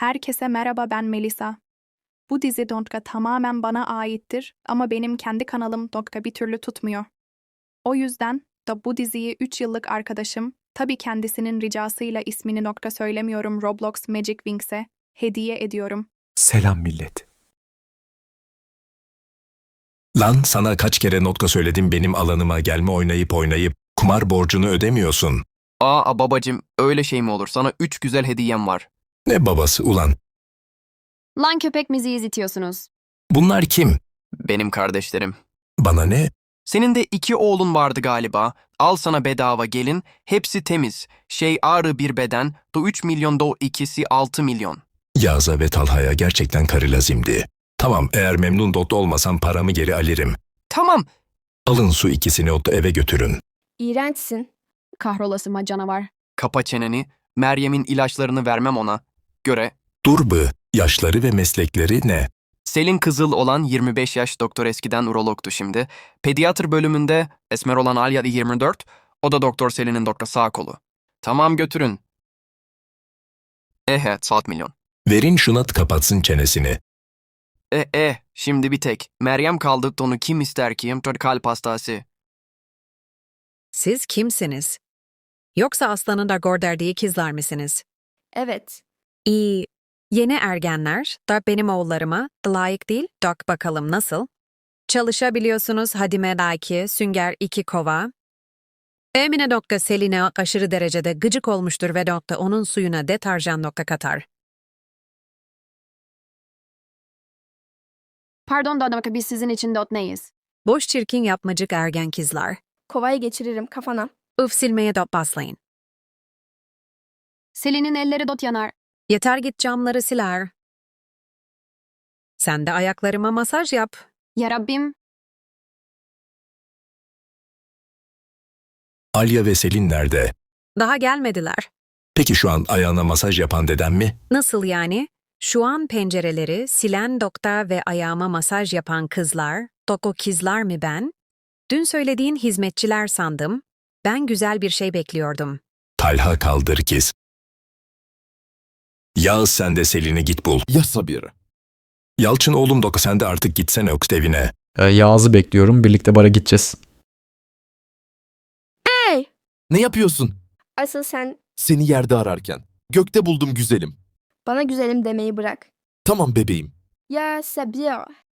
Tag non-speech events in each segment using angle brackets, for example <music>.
Herkese merhaba ben Melisa. Bu dizi Dontka tamamen bana aittir ama benim kendi kanalım Dontka bir türlü tutmuyor. O yüzden da bu diziyi 3 yıllık arkadaşım, tabii kendisinin ricasıyla ismini nokta söylemiyorum Roblox Magic Wings'e hediye ediyorum. Selam millet. Lan sana kaç kere notka söyledim benim alanıma gelme oynayıp oynayıp kumar borcunu ödemiyorsun. Aa babacım öyle şey mi olur? Sana üç güzel hediyem var. Ne babası ulan? Lan köpek müziği izletiyorsunuz. Bunlar kim? Benim kardeşlerim. Bana ne? Senin de iki oğlun vardı galiba. Al sana bedava gelin. Hepsi temiz. Şey ağrı bir beden. Do 3 milyon do ikisi 6 milyon. Yağza ve Talha'ya gerçekten karı lazimdi. Tamam eğer memnun dot olmasam paramı geri alırım. Tamam. Alın su ikisini o da eve götürün. İğrençsin. Kahrolasıma canavar. Kapa çeneni. Meryem'in ilaçlarını vermem ona. Göre. Dur bı, yaşları ve meslekleri ne? Selin Kızıl olan 25 yaş doktor eskiden urologtu şimdi. Pediatr bölümünde esmer olan Alya 24. O da doktor Selin'in doktor sağ kolu. Tamam götürün. Ehe saat milyon. Verin şuna kapatsın çenesini. E e şimdi bir tek. Meryem kaldı onu kim ister ki? Hem kalp hastası. Siz kimsiniz? Yoksa aslanın da gönderdiği kızlar mısınız? Evet. İyi. Yeni ergenler da benim oğullarıma layık değil. Dok bakalım nasıl? Çalışabiliyorsunuz Hadime Laki, Sünger iki kova. Emine Dokka Selin'e aşırı derecede gıcık olmuştur ve Dokka onun suyuna deterjan nokta katar. Pardon da biz sizin için dot neyiz? Boş çirkin yapmacık ergen kızlar. Kovayı geçiririm kafana. Uf silmeye dot baslayın. Selin'in elleri dot yanar. Yeter git camları siler. Sen de ayaklarıma masaj yap. Ya Rabbim. Alya ve Selin nerede? Daha gelmediler. Peki şu an ayağına masaj yapan dedem mi? Nasıl yani? Şu an pencereleri silen dokta ve ayağıma masaj yapan kızlar, doko kızlar mı ben? Dün söylediğin hizmetçiler sandım. Ben güzel bir şey bekliyordum. Talha kaldır kız. Yağız sen de Selin'i git bul. Ya Sabir? Yalçın oğlum Doka sen de artık gitsene Öks evine. Ee, Yağız'ı bekliyorum. Birlikte bara gideceğiz. Hey! Ne yapıyorsun? Asıl sen Seni yerde ararken. Gökte buldum güzelim. bana güzelim demeyi bırak. Tamam bebeğim. Ya Sabir.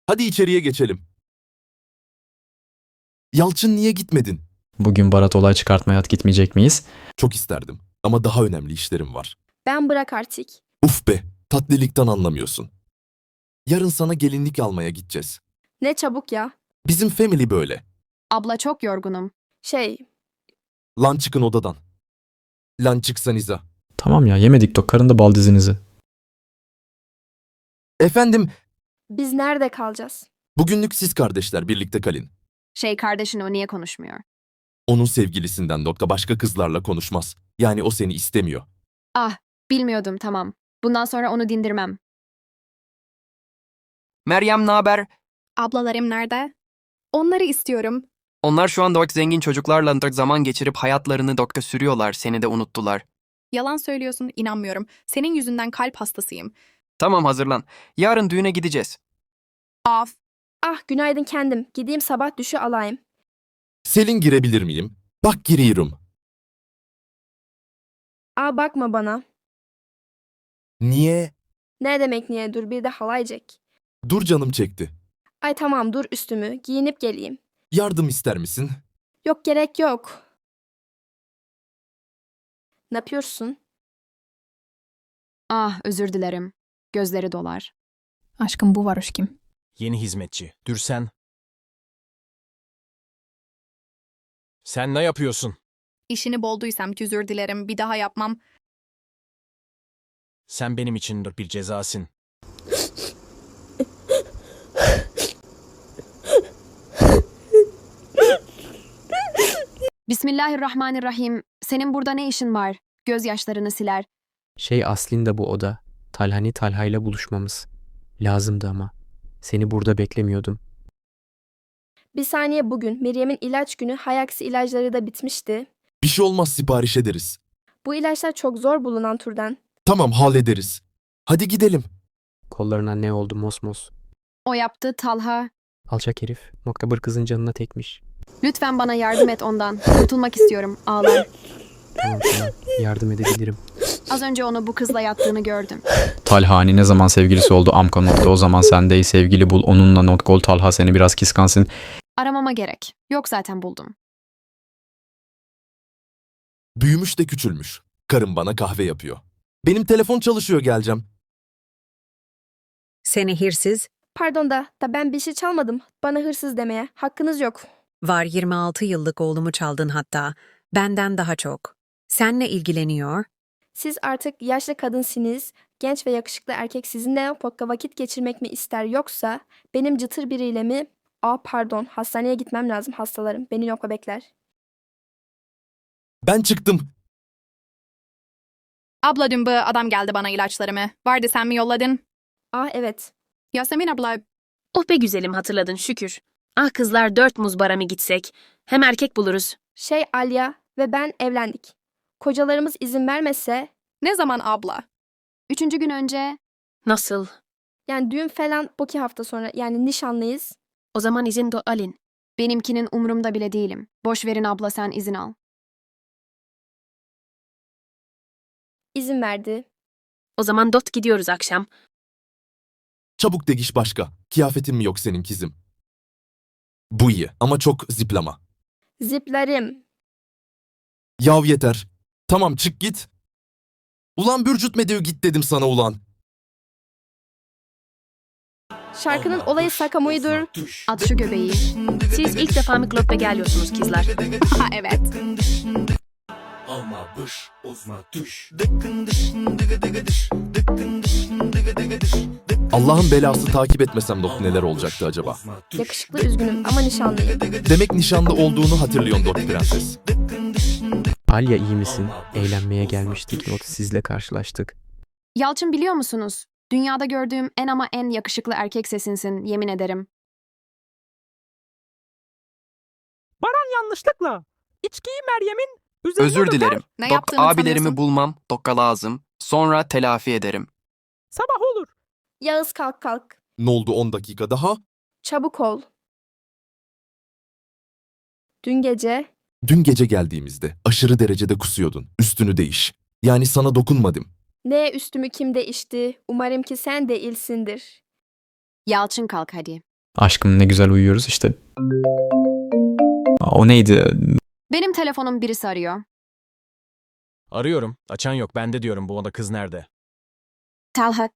Hadi içeriye geçelim. Yalçın niye gitmedin? Bugün Barat olay çıkartmaya gitmeyecek miyiz? Çok isterdim. Ama daha önemli işlerim var. Ben bırak artık. Uf be, tatlılıktan anlamıyorsun. Yarın sana gelinlik almaya gideceğiz. Ne çabuk ya. Bizim family böyle. Abla çok yorgunum. Şey, Lan çıkın odadan. Lan çıksanıza. Tamam ya yemedik dok. Karın da bal dizinizi. Efendim, biz nerede kalacağız? bugünlük siz kardeşler birlikte kalın. Şey kardeşin o niye konuşmuyor? Onun sevgilisinden Dokka başka kızlarla konuşmaz. Yani o seni istemiyor. Ah bilmiyordum tamam. Bundan sonra onu dindirmem. Meryem ne haber? Ablalarım nerede? Onları istiyorum. Onlar şu anda bak zengin çocuklarla zaman geçirip hayatlarını dokka sürüyorlar. Seni de unuttular. Yalan söylüyorsun inanmıyorum. Senin yüzünden kalp hastasıyım. Tamam hazırlan. Yarın düğüne gideceğiz. Af. Ah günaydın kendim. Gideyim sabah düşü alayım. Selin girebilir miyim? Bak giriyorum. Aa bakma bana. Niye? Ne demek niye dur bir de halaycek. Dur canım çekti. Ay tamam dur üstümü giyinip geleyim. Yardım ister misin? Yok gerek yok. Ne yapıyorsun? Ah özür dilerim. Gözleri dolar. Aşkım bu varoş kim? Yeni hizmetçi. Dürsen. Sen ne yapıyorsun? İşini bolduysam özür dilerim. Bir daha yapmam. Sen benim için bir cezasın. Bismillahirrahmanirrahim. Senin burada ne işin var? Gözyaşlarını siler. Şey aslında bu oda. Talhani Talha'yla buluşmamız. Lazımdı ama. Seni burada beklemiyordum. Bir saniye bugün Meryem'in ilaç günü Hayaksi ilaçları da bitmişti. Bir şey olmaz sipariş ederiz. Bu ilaçlar çok zor bulunan türden. Tamam hallederiz. Hadi gidelim. Kollarına ne oldu mosmos? O yaptı Talha. Alçak herif. Nokta bir kızın canına tekmiş. Lütfen bana yardım et ondan. Kurtulmak istiyorum. Ağlar. Tamam tamam. Yardım edebilirim. Az önce onu bu kızla yattığını gördüm. Talha hani ne zaman sevgilisi oldu Amka nokta o zaman sen de iyi sevgili bul onunla not gol Talha seni biraz kiskansın. Aramama gerek. Yok zaten buldum. Büyümüş de küçülmüş. Karım bana kahve yapıyor. Benim telefon çalışıyor geleceğim. Seni hırsız, Pardon da, da ben bir şey çalmadım. Bana hırsız demeye. Hakkınız yok. var 26 yıllık oğlumu çaldın hatta. Benden daha çok. Senle ilgileniyor. Siz artık yaşlı kadınsınız. Genç ve yakışıklı erkek sizinle pokka vakit geçirmek mi ister yoksa benim cıtır biriyle mi? Aa pardon hastaneye gitmem lazım hastalarım. Beni nokta bekler. Ben çıktım. Abla dün bu adam geldi bana ilaçlarımı. Vardı sen mi yolladın? Aa evet. Yasemin abla Oh be güzelim hatırladın şükür. Ah kızlar dört muzbara mı gitsek? Hem erkek buluruz. Şey Alya ve ben evlendik. Kocalarımız izin vermese ne zaman abla? Üçüncü gün önce Nasıl? yani düğün falan bu iki hafta sonra yani nişanlıyız. O zaman izin do alin. benimkinin umurumda bile değilim. Boş verin abla sen izin al. İzin verdi. O zaman dot gidiyoruz akşam. Çabuk degiş başka. Kıyafetin mi yok senin kizim? Bu iyi ama çok ziplama. Ziplerim. Yav yeter. Tamam çık git. Ulan bürcütme git dedim sana ulan. Şarkının olayı Sakamoy'dur. At şu göbeği. Siz ilk defa mı klubbe geliyorsunuz kızlar? <laughs> Ha evet. Allah'ın belası takip etmesem Dok neler olacaktı acaba? Yakışıklı üzgünüm ama nişanlıyım. Demek nişanlı olduğunu hatırlıyorsun Dok Prenses. Alya iyi misin? Eğlenmeye gelmiştik. Not sizle karşılaştık. Yalçın biliyor musunuz? Dünyada gördüğüm en ama en yakışıklı erkek sesinsin yemin ederim. Baran yanlışlıkla. İçkiyi Meryem'in üzerine Özür dilerim. Ne Dok yaptığını abilerimi sanıyorsun? bulmam. Dokka lazım. Sonra telafi ederim. Sabah olur. Yağız kalk kalk. Ne oldu 10 dakika daha? Çabuk ol. Dün gece Dün gece geldiğimizde aşırı derecede kusuyordun. Üstünü değiş. Yani sana dokunmadım. ne üstümü kim değişti? Umarım ki sen de ilsindir. Yalçın kalk hadi. Aşkım ne güzel uyuyoruz işte. Aa, O neydi? Benim telefonum birisi arıyor. Arıyorum. Açan yok. Ben de diyorum bu oda kız nerede? Talha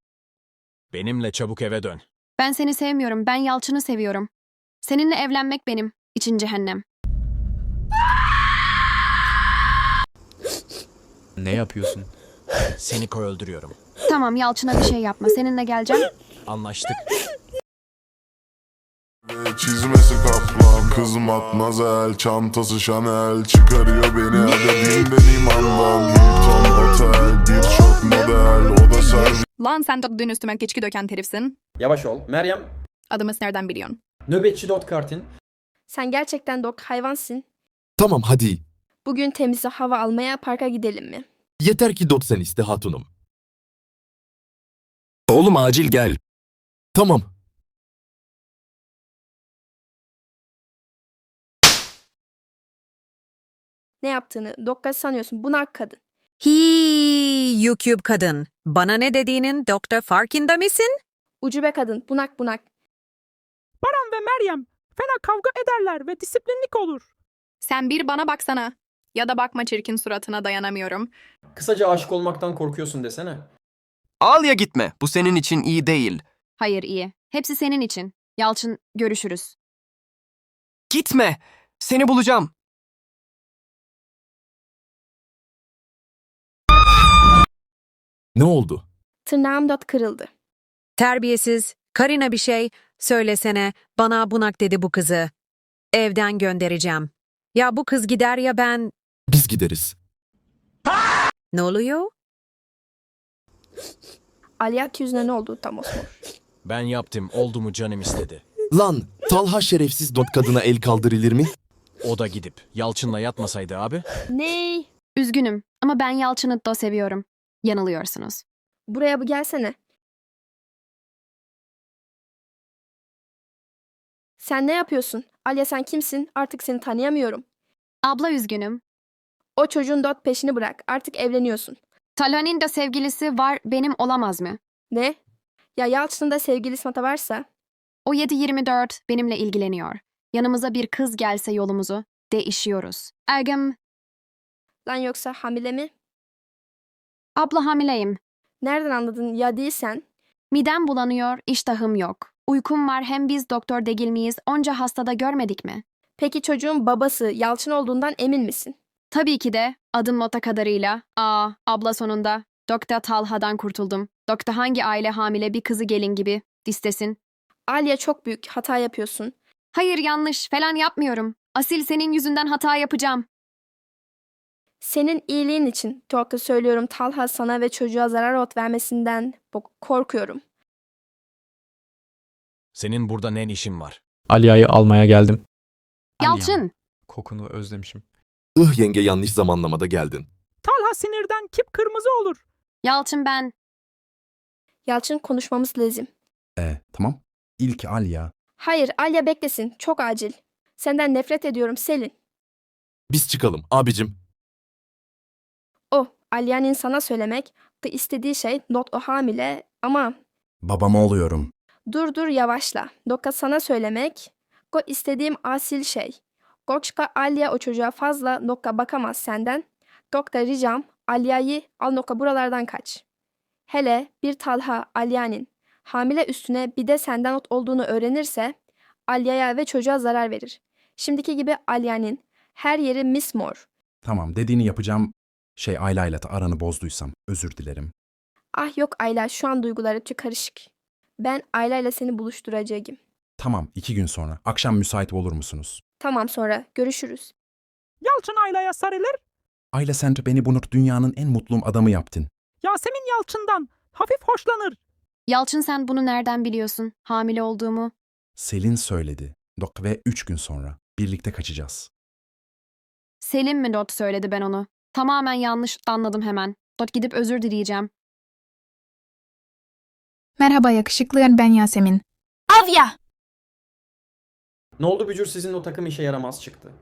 Benimle çabuk eve dön. ben seni sevmiyorum ben Yalçın'ı seviyorum. Seninle evlenmek benim için cehennem. Ne yapıyorsun? Seni koy öldürüyorum. Tamam Yalçın'a bir şey yapma seninle geleceğim. Anlaştık. Çizmesi kaplan, kız matmazel Çantası Chanel, çıkarıyor beni Adedinden imandan Hilton Otel, birçok model O da servis Lan sen de dün üstüme geçki döken herifsin. Yavaş ol. Meryem, Adımı nereden biliyorsun? nöbetçi dot kartin. Sen gerçekten dok hayvansın. Tamam hadi. Bugün temize hava almaya parka gidelim mi? Yeter ki Dot sen iste hatunum. Oğlum acil gel. Tamam. Ne yaptığını dokka sanıyorsun bunak kadın. Hi YouTube kadın. Bana ne dediğinin doktor farkında mısın? Ucube kadın bunak bunak. Baran ve Meryem fena kavga ederler ve disiplinlik olur. Sen bir bana baksana. Ya da bakma çirkin suratına dayanamıyorum. Kısaca aşık olmaktan korkuyorsun desene. Alya gitme. Bu senin için iyi değil. Hayır iyi. Hepsi senin için. Yalçın görüşürüz. Gitme. Seni bulacağım. Ne oldu? Tırnağım dot kırıldı. Terbiyesiz. Karina bir şey. Söylesene. Bana bunak dedi bu kızı. Evden göndereceğim. Ya bu kız gider ya ben... Biz gideriz. Ne oluyor? Aliyat yüzüne ne oldu tam osmor. Ben yaptım. Oldu mu canım istedi. Lan Talha şerefsiz Dot kadına el kaldırılır mı? O da gidip Yalçın'la yatmasaydı abi. Ney? Üzgünüm ama ben Yalçın'ı da seviyorum. Yanılıyorsunuz. Buraya bir gelsene. Sen ne yapıyorsun? Alya sen kimsin? Artık seni tanıyamıyorum. Abla üzgünüm. O çocuğun dört peşini bırak. Artık evleniyorsun. Talan'ın da sevgilisi var benim olamaz mı? Ne? Ya Yalçın'ın da sevgili Smata varsa? O 7-24 benimle ilgileniyor. Yanımıza bir kız gelse yolumuzu değişiyoruz. Ergem... Lan yoksa hamile mi? Abla hamileyim. Nereden anladın ya değilsen? Midem bulanıyor, iştahım yok. Uykum var hem biz doktor değil miyiz onca hastada görmedik mi? Peki çocuğun babası Yalçın olduğundan emin misin? Tabii ki de adım nota kadarıyla. Aa, abla sonunda. Doktor Talha'dan kurtuldum. Doktor hangi aile hamile bir kızı gelin gibi listesin. Alya çok büyük hata yapıyorsun. Hayır yanlış falan yapmıyorum. Asil senin yüzünden hata yapacağım. Senin iyiliğin için Torka söylüyorum Talha sana ve çocuğa zarar ot vermesinden korkuyorum. Senin burada ne işin var? Alya'yı almaya geldim. Yalçın, Kokunu özlemişim. Ih yenge yanlış zamanlamada geldin. Talha sinirden kıpkırmızı olur. Yalçın ben. Yalçın konuşmamız lazım. E, tamam. İlk Alya. Hayır Alya beklesin çok acil. Senden nefret ediyorum Selin. Biz çıkalım abicim. O Alya'nın sana söylemek istediği şey not o hamile ama Babama oluyorum. dur dur yavaşla. Dokka sana söylemek ko istediğim asil şey. Kokşka Alya o çocuğa fazla nokka bakamaz senden. Dokka ricam Alya'yı al nokka buralardan kaç. Hele bir Talha Alya'nın hamile üstüne bir de senden ot olduğunu öğrenirse Alya'ya ve çocuğa zarar verir. Şimdiki gibi Alya'nın her yeri mismor. Tamam dediğini yapacağım. Şey Ayla ile de aranı bozduysam özür dilerim. Ah yok Ayla şu an duyguları karışık. Ben Ayla ile seni buluşturacağım. Tamam iki gün sonra. Akşam müsait olur musunuz? Tamam sonra görüşürüz. Yalçın Ayla'ya sarılır. Ayla sen de beni bunu dünyanın en mutlu adamı yaptın. Yasemin Yalçın'dan hafif hoşlanır. Yalçın sen bunu nereden biliyorsun? Hamile olduğumu. Selin söyledi. Dok ve üç gün sonra. Birlikte kaçacağız. Selim mi Dot söyledi ben onu? Tamamen yanlış anladım hemen. Gidip özür dileyeceğim. Merhaba yakışıklı ben Yasemin. Avya! Ne oldu Bücür sizin o takım işe yaramaz çıktı.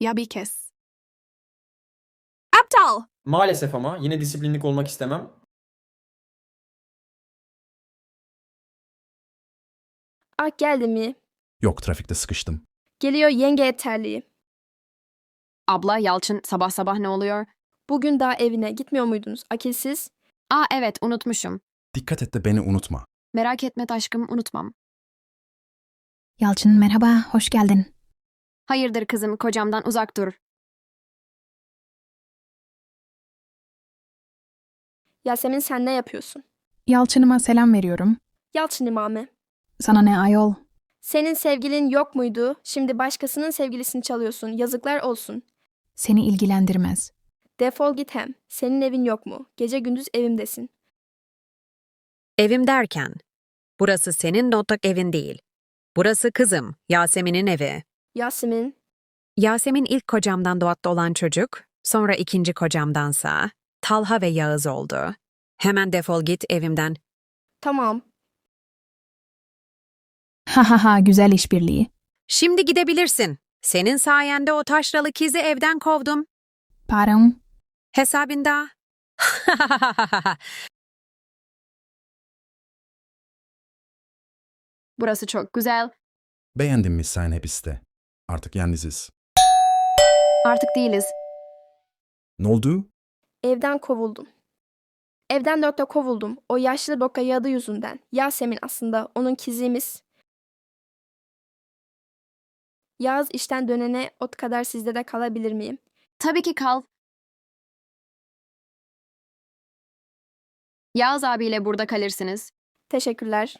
Ya bir kez. Aptal! Maalesef ama yine disiplinlik olmak istemem. Ah geldi mi? Yok trafikte sıkıştım. Geliyor yenge yeterliği. Abla Yalçın sabah sabah ne oluyor? Bugün daha evine gitmiyor muydunuz? Akilsiz. Aa evet unutmuşum. Dikkat et de beni unutma. Merak etme aşkım unutmam. Yalçın merhaba, hoş geldin. Hayırdır kızım kocamdan uzak dur. Yasemin sen ne yapıyorsun? Yalçın'ıma selam veriyorum. Yalçın imamı. Sana ne ayol? Senin sevgilin yok muydu? Şimdi başkasının sevgilisini çalıyorsun. Yazıklar olsun. Seni ilgilendirmez. Defol git hem. Senin evin yok mu? Gece gündüz evimdesin. Evim derken, burası senin notluk evin değil. Burası kızım, Yasemin'in evi. Yasemin. Yasemin ilk kocamdan doğatta olan çocuk, sonra ikinci kocamdansa Talha ve Yağız oldu. Hemen defol git evimden. Tamam. Ha ha ha güzel işbirliği. Şimdi gidebilirsin. Senin sayende o taşralı kizi evden kovdum. Param. Hesabında. <laughs> Burası çok güzel. Beğendin mi sen hep iste? Artık yalnızız. Artık değiliz. Ne oldu? Evden kovuldum. Evden dörtte kovuldum. O yaşlı doka yadı yüzünden. Yasemin aslında onun kizimiz. Yaz işten dönene ot kadar sizde de kalabilir miyim? Tabii ki kal. Yağız abiyle burada kalırsınız. Teşekkürler.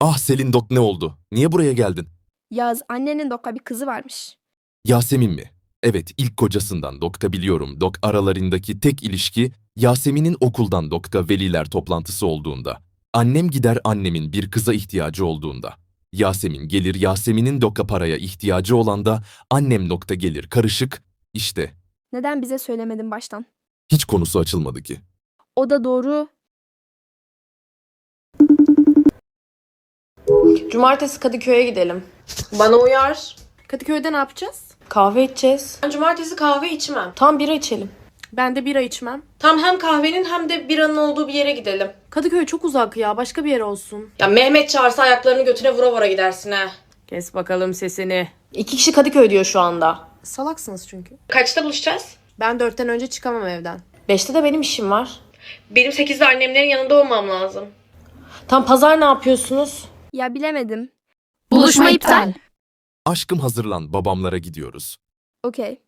Ah Selin Dok ne oldu? Niye buraya geldin? Yaz annenin doka bir kızı varmış. Yasemin mi? Evet ilk kocasından Dok'ta biliyorum. Dok aralarındaki tek ilişki Yasemin'in okuldan Dok'ta veliler toplantısı olduğunda. Annem gider annemin bir kıza ihtiyacı olduğunda. Yasemin gelir Yasemin'in doka paraya ihtiyacı olan da annem nokta gelir karışık işte. Neden bize söylemedin baştan? Hiç konusu açılmadı ki. O da doğru. Cumartesi Kadıköy'e gidelim. Bana uyar. Kadıköy'de ne yapacağız? Kahve içeceğiz. Ben cumartesi kahve içmem. Tam bira içelim. Ben de bira içmem. Tam hem kahvenin hem de biranın olduğu bir yere gidelim. Kadıköy çok uzak ya. Başka bir yer olsun. Ya Mehmet çağırsa ayaklarını götüne vura vura gidersin ha. Kes bakalım sesini. İki kişi Kadıköy diyor şu anda. Salaksınız çünkü. Kaçta buluşacağız? Ben dörtten önce çıkamam evden. Beşte de benim işim var. Benim sekizde annemlerin yanında olmam lazım. Tam pazar ne yapıyorsunuz? Ya bilemedim. Buluşma iptal. Aşkım hazırlan babamlara gidiyoruz. Okey.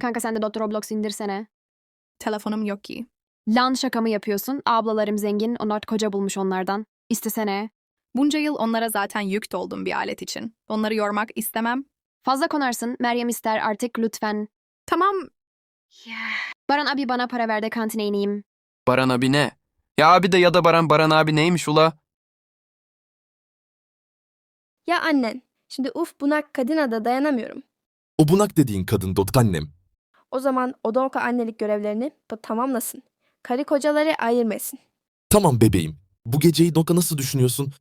Kanka sen de Dr. Roblox indirsene. Telefonum yok ki. Lan şaka mı yapıyorsun? Ablalarım zengin, onlar koca bulmuş onlardan. İstesene. Bunca yıl onlara zaten yük doldum bir alet için. Onları yormak istemem. Fazla konarsın. Meryem ister artık lütfen. Tamam, Baran abi bana para ver de kantine ineyim. Baran abi ne? Ya abi de ya da Baran Baran abi neymiş ula? Ya annen. Şimdi uf bunak kadına da dayanamıyorum. O bunak dediğin kadın dot annem. O zaman Odonka annelik görevlerini tamamlasın. Karı kocaları ayırmasın. Tamam bebeğim. Bu geceyi Doka nasıl düşünüyorsun?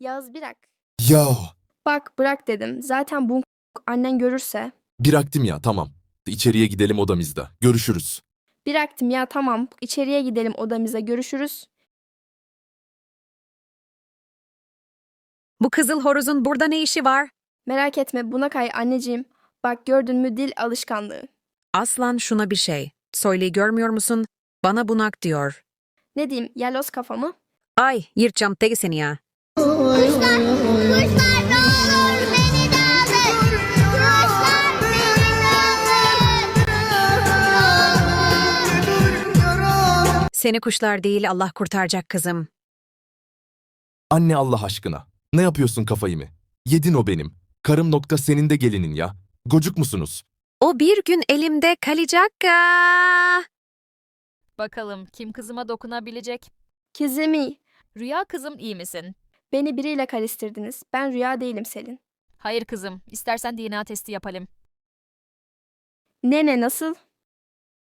Yaz bırak. Ya Bak bırak dedim. Zaten bu annen görürse. bıraktım ya tamam. İçeriye gidelim odamızda. Görüşürüz. Bıraktım ya tamam. İçeriye gidelim odamıza görüşürüz. Bu kızıl horozun burada ne işi var? Merak etme Bunakay anneciğim. Bak gördün mü dil alışkanlığı. Aslan şuna bir şey. Soylu'yu görmüyor musun? Bana bunak diyor. Ne diyeyim yalos kafamı? Ay yırtacağım tek seni ya. Seni kuşlar değil Allah kurtaracak kızım. Anne Allah aşkına. Ne yapıyorsun kafayı mı? Yedin o benim. Karım nokta senin de gelinin ya. Gocuk musunuz? O bir gün elimde kalacak. Aa! Bakalım kim kızıma dokunabilecek? Kizimi. Rüya kızım iyi misin? Beni biriyle karıştırdınız. Ben rüya değilim Selin. Hayır kızım. İstersen DNA testi yapalım. Ne ne nasıl?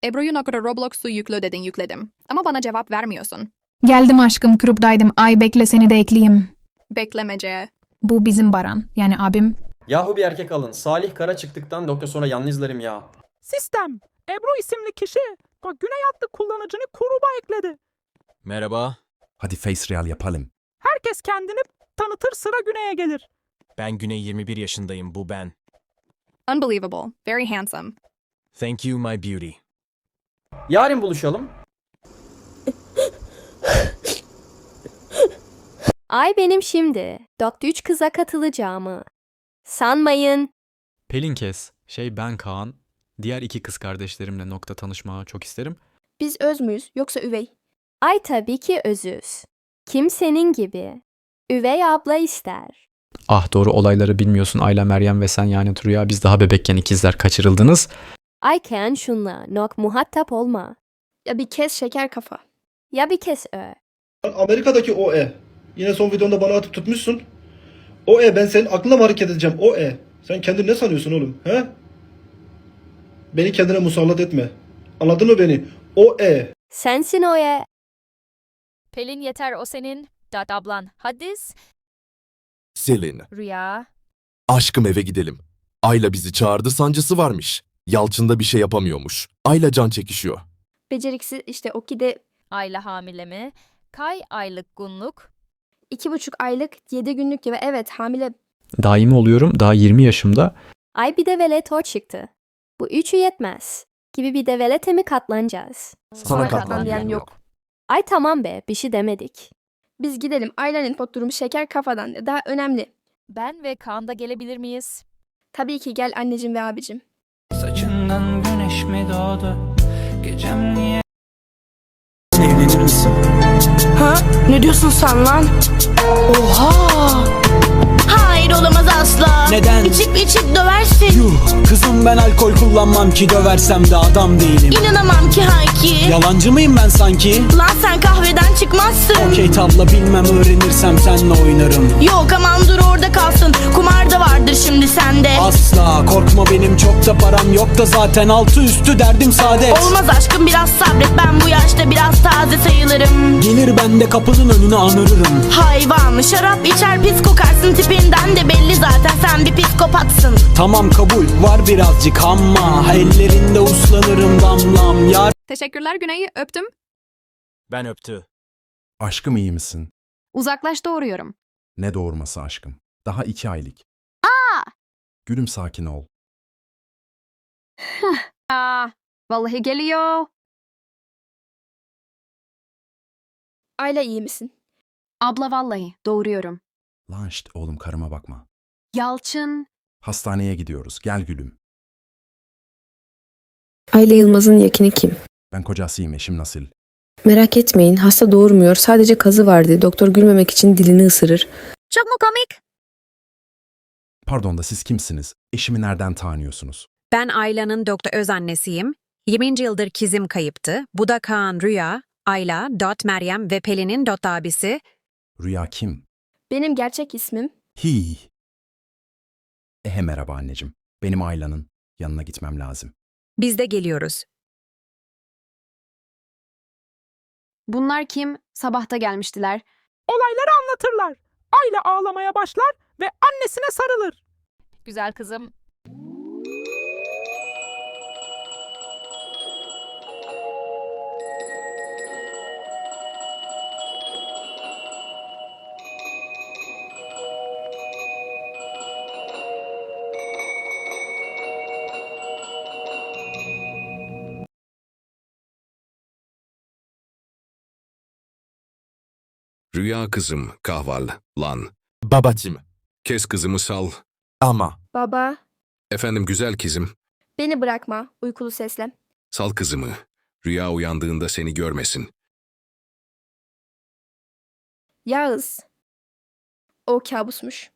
Ebru'yu nokta Roblox'u yükle dedin yükledim. Ama bana cevap vermiyorsun. Geldim aşkım gruptaydım. Ay bekle seni de ekleyeyim. Beklemece. Bu bizim Baran. Yani abim. Yahu bir erkek alın. Salih Kara çıktıktan nokta sonra yalnızlarım ya. Sistem. Ebru isimli kişi Güney adlı kullanıcını gruba ekledi. Merhaba. Hadi face real yapalım. Herkes kendini tanıtır sıra Güney'e gelir. Ben Güney 21 yaşındayım. Bu ben. Unbelievable. Very handsome. Thank you my beauty. Yarın buluşalım. Ay benim şimdi. Doktor 3 kıza katılacağımı. Sanmayın. Pelin kes. Şey ben Kaan. Diğer iki kız kardeşlerimle nokta tanışmaya çok isterim. Biz öz müyüz yoksa üvey? Ay tabii ki özüz. Kim senin gibi? Üvey abla ister. Ah doğru olayları bilmiyorsun Ayla Meryem ve sen yani Rüya biz daha bebekken ikizler kaçırıldınız. Ayken şunla nok muhatap olma. Ya bir kez şeker kafa. Ya bir kes ö. Amerika'daki o e. Yine son videonda bana atıp tutmuşsun. O e ben senin aklına mı hareket edeceğim? O e. Sen kendini ne sanıyorsun oğlum? He? Beni kendine musallat etme. Anladın mı beni? O e. Sensin o e. Pelin yeter o senin. Dat ablan. Hadis. Selin. Rüya. Aşkım eve gidelim. Ayla bizi çağırdı sancısı varmış. Yalçın da bir şey yapamıyormuş. Ayla can çekişiyor. Beceriksiz işte o ki de Ayla hamile mi? Kay aylık günlük. İki buçuk aylık yedi günlük ve evet hamile. Daimi oluyorum daha 20 yaşımda. Ay bir de velet o çıktı. Bu üçü yetmez. Gibi bir de velete mi katlanacağız? Sana katlan katlan diyen yok. Ay tamam be bir şey demedik. Biz gidelim. Aylan'ın pot durumu şeker kafadan. Daha önemli. Ben ve Kaan da gelebilir miyiz? Tabii ki gel anneciğim ve abicim. Saçından güneş mi doğdu? Gecem niye? Ha? Ne diyorsun sen lan? Oha! Hayır olamaz asla Neden? İçip içip döversin Yuh kızım ben alkol kullanmam ki döversem de adam değilim. İnanamam ki hanki Yalancı mıyım ben sanki? Lan sen kahveden çıkmazsın Okey tabla bilmem öğrenirsem senle oynarım. Yok aman dur orada kalsın Kumar da vardır şimdi sende Asla korkma benim çok da param yok da zaten altı üstü derdim saadet. Olmaz aşkım biraz sabret Ben bu yaşta biraz taze sayılırım Gelir ben de kapının önüne anırırım. Hayvan şarap içer pis kokarsın Tipinden de belli zaten sen bir psikopatsın Tamam kabul var birazcık ama ellerinde uslanırım damlam yar. Teşekkürler Güney, öptüm. Ben öptü. Aşkım iyi misin? Uzaklaş doğuruyorum. Ne doğurması aşkım? Daha iki aylık. Aa! Gülüm sakin ol. Aa, vallahi geliyor. Ayla iyi misin? Abla vallahi doğuruyorum. Lan şşt oğlum karıma bakma. Yalçın. Hastaneye gidiyoruz. Gel gülüm. Ayla Yılmaz'ın yakini kim? Ben kocasıyım eşim nasıl? Merak etmeyin hasta doğurmuyor sadece kazı vardı. Doktor gülmemek için dilini ısırır. Çok mu komik? Pardon da siz kimsiniz? Eşimi nereden tanıyorsunuz? Ben Ayla'nın doktor öz annesiyim. 20 yıldır kizim kayıptı. Bu da Kaan Rüya, Ayla, Dot Meryem ve Pelin'in Dot abisi. Rüya kim? Benim gerçek ismim Hi. Ehe merhaba anneciğim. Benim Ayla'nın yanına gitmem lazım. Biz de geliyoruz. Bunlar kim? Sabahta gelmiştiler. Olayları anlatırlar. Ayla ağlamaya başlar ve annesine sarılır. Güzel kızım. Rüya kızım, kahval, lan. Babacım. Kes kızımı sal. Ama. baba. Efendim güzel kızım, Beni bırakma uykulu sesle. sal kızımı. Rüya uyandığında seni görmesin. Yağız. O kabusmuş.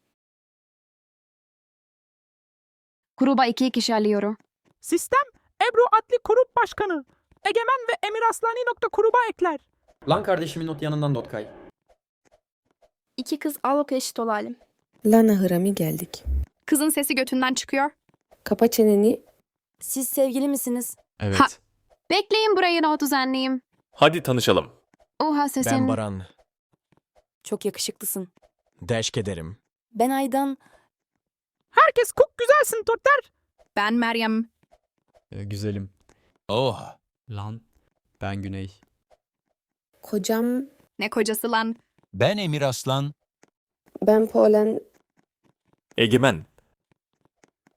Gruba iki kişi alıyorum. Sistem Ebru Adli Kurup Başkanı. Egemen ve Emir Aslani nokta kuruba ekler. Lan kardeşimin not yanından Dotkay. İki kız al eşit olalım. Lana Hırami geldik. Kızın sesi götünden çıkıyor. Kapa çeneni. Siz sevgili misiniz? Evet. Ha. Bekleyin burayı not düzenleyeyim. Hadi tanışalım. Oha sesin. Ben Baran. Çok yakışıklısın. Deşk ederim. Ben Aydan. Herkes kuk güzelsin Totter. Ben Meryem. Ee, güzelim. Oh. Lan. Ben Güney. Kocam Ne kocası lan? Ben Emir Aslan. ben Polen. Egemen.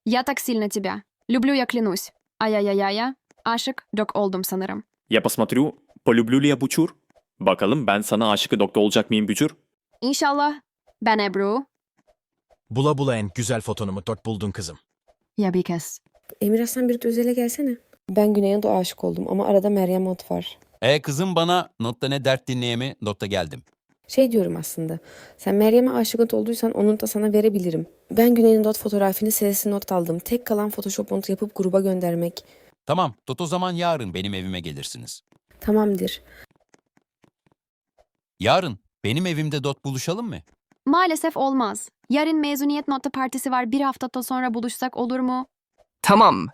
Я так сильно тебя. Люблю я клянусь. Ай-яй-яй-я. Aşık dok oldum sanırım. Ya посмотрю, полюблю ли я Бучур? Bakalım ben sana aşık doktor olacak mıyım Bücür? İnşallah. Ben Ebru. Bula bula en güzel fotonumu dört buldun kızım. Ya bir kez. Emir Aslan bir özele gelsene. Ben Güney'e de aşık oldum ama arada Meryem Ot var. E kızım bana notta ne dert dinleyemi notta geldim. Şey diyorum aslında. Sen Meryem'e aşık olduysan onu da sana verebilirim. Ben Güney'in dot fotoğrafını serisi not aldım. Tek kalan Photoshop not yapıp gruba göndermek. Tamam tot o zaman yarın benim evime gelirsiniz. Tamamdır. Yarın benim evimde dot buluşalım mı? Maalesef olmaz. Yarın mezuniyet notlu partisi var. Bir hafta sonra buluşsak olur mu? Tamam.